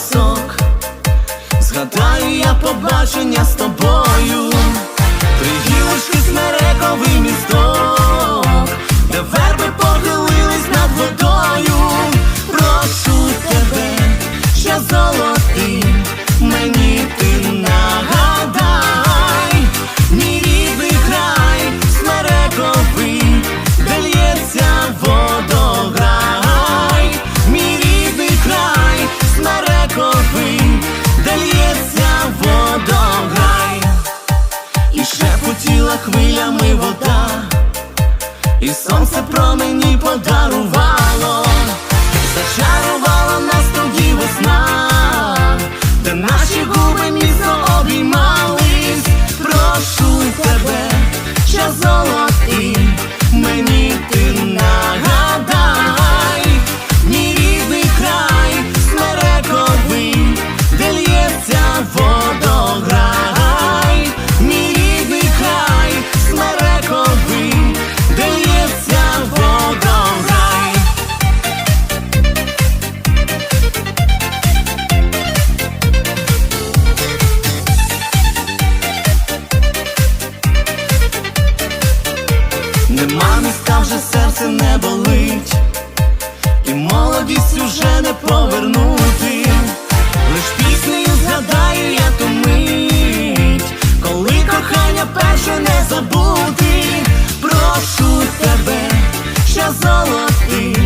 пасок, згадаю я побачення з тобою, Три гілочки смерековий місток, де верби похилились над водою. Хвилями вода, і сонце промені подарувало, зачарувала нас тоді весна, де наші губи міцно обіймались, прошу Міста вже серце не болить, і молодість уже не повернути. Лиш піснею згадаю я ту мить, коли кохання перше не забути. Прошу тебе, що золотий,